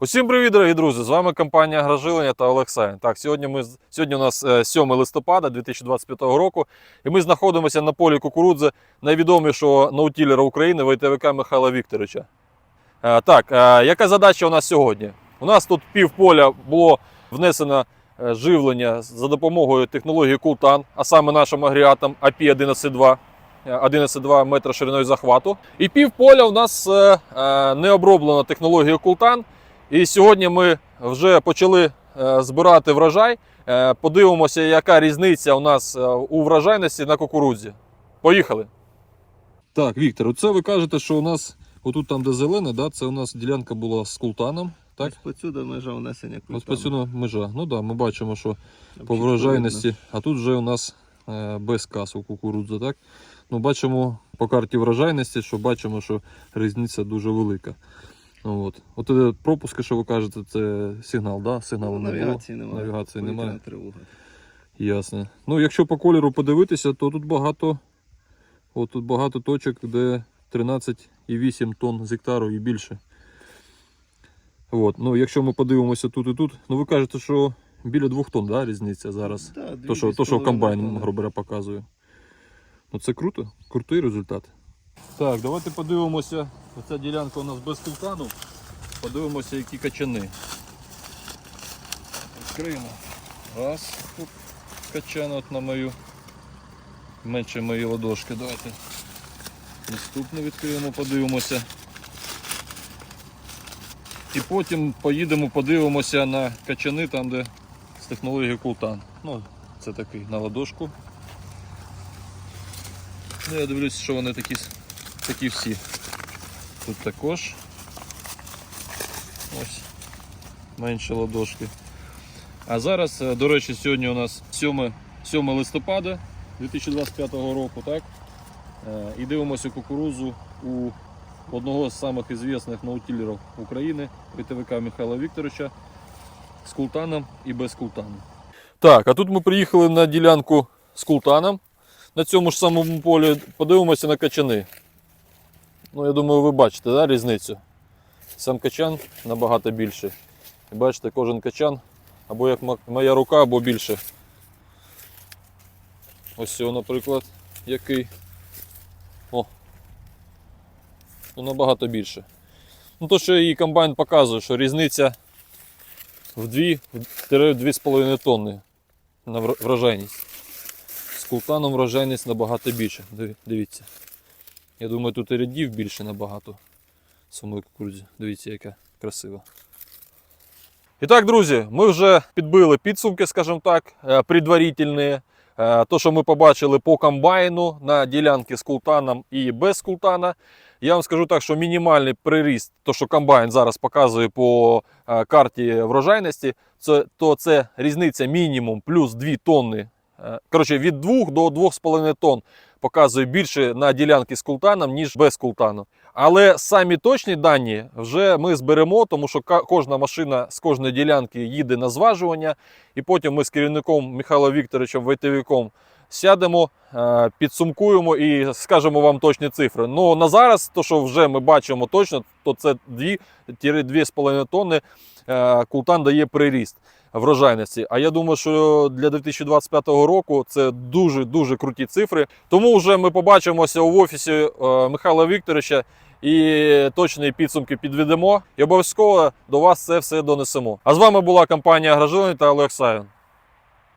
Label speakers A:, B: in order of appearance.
A: Усім привіт, дорогі друзі! З вами компанія Гражилення та Олексайн. Так, сьогодні ми сьогодні у нас е, 7 листопада 2025 року, і ми знаходимося на полі кукурудзи найвідомішого наутілера України ВТВК Михайла Вікторовича. Е, Так, е, яка задача у нас сьогодні? У нас тут пів поля було внесено е, живлення за допомогою технології Култан, а саме нашим агрегатом API 11.2. е, 11,2 метра шириною захвату. І пів поля у нас е, е, не оброблено технологією Култан. І сьогодні ми вже почали е, збирати врожай. Е, Подивимося, яка різниця у нас е, у врожайності на кукурудзі. Поїхали. Так, Віктор, оце ви кажете, що у нас отут там, де зелене, да, це у нас ділянка була з култаном. Так?
B: Ось посюди межа внесення
A: Ось посюди межа. Ну так, да, ми бачимо, що по врожайності, а тут вже у нас е, без касу кукурудза, так? Ну, бачимо по карті врожайності, що бачимо, що різниця дуже велика. Ну, От. От е, пропуски, що ви кажете, це сигнал, да? Сигналу не було.
B: навігації немає.
A: Навігації
B: Повітряна
A: немає.
B: тривога.
A: Ясно. Ну, якщо по кольору подивитися, то тут багато, от тут багато точок, де 13,8 тонн з гектару і більше. От. Ну, якщо ми подивимося тут і тут, ну ви кажете, що біля 2 тонн да, різниця зараз.
B: Да, дві,
A: То, що,
B: з
A: то, що
B: половиною
A: комбайн,
B: тонни.
A: грубо говоря, показує. Ну це круто, крутий результат. Так, давайте подивимося. Оця ділянка у нас без кулкану. Подивимося, які качани. Відкриємо. Раз. Тут качан от на мою. Менше мої ладошки. Давайте. Наступне відкриємо, подивимося. І потім поїдемо, подивимося на качани там, де з технологією култан. Ну, це такий на ладошку. Ну, я дивлюся, що вони такі, такі всі. Тут також. Ось. Менше ладошки. А зараз, е, до речі, сьогодні у нас 7, 7 листопада 2025 року, так? Е, І дивимося кукурузу у одного з самих ізвісних наутілерів України, ПТВК Михайла Вікторовича, з култаном і без култану. Так, а тут ми приїхали на ділянку з култаном. На цьому ж самому полі подивимося на качани. Ну, я думаю, ви бачите да, різницю. Сам качан набагато більший. І бачите, кожен качан або як моя рука, або більше. Ось цього, наприклад, який. О. Ну, набагато більше. Ну, то, що і комбайн показує, що різниця в 2-2,5 тонни на вр- врожайність. З култаном врожайність набагато більше. Дивіться. Я думаю, тут і рядів більше набагато самої кукурудзі. Дивіться, яка красива. І так, друзі, ми вже підбили підсумки, скажімо так, е, предварительні. Е, То, що ми побачили по комбайну на ділянки з култаном і без култана. Я вам скажу так, що мінімальний приріст, то що комбайн зараз показує по е, карті врожайності, це, то це різниця мінімум плюс 2 тонни. Коротше, від 2 до 2,5 тонн показує більше на ділянки з култаном, ніж без култану. Але самі точні дані вже ми зберемо, тому що кожна машина з кожної ділянки їде на зважування, і потім ми з керівником Михайлом Вікторовичем Войтовіком сядемо, е, підсумкуємо і скажемо вам точні цифри. Ну на зараз, то що вже ми бачимо точно, то це 2-2,5 тонни е, култан дає приріст врожайності. А я думаю, що для 2025 року це дуже дуже круті цифри. Тому вже ми побачимося в офісі е, Михайла Вікторовича і точні підсумки підведемо. І обов'язково до вас це все донесемо. А з вами була компанія Гражилин та Олег Савін.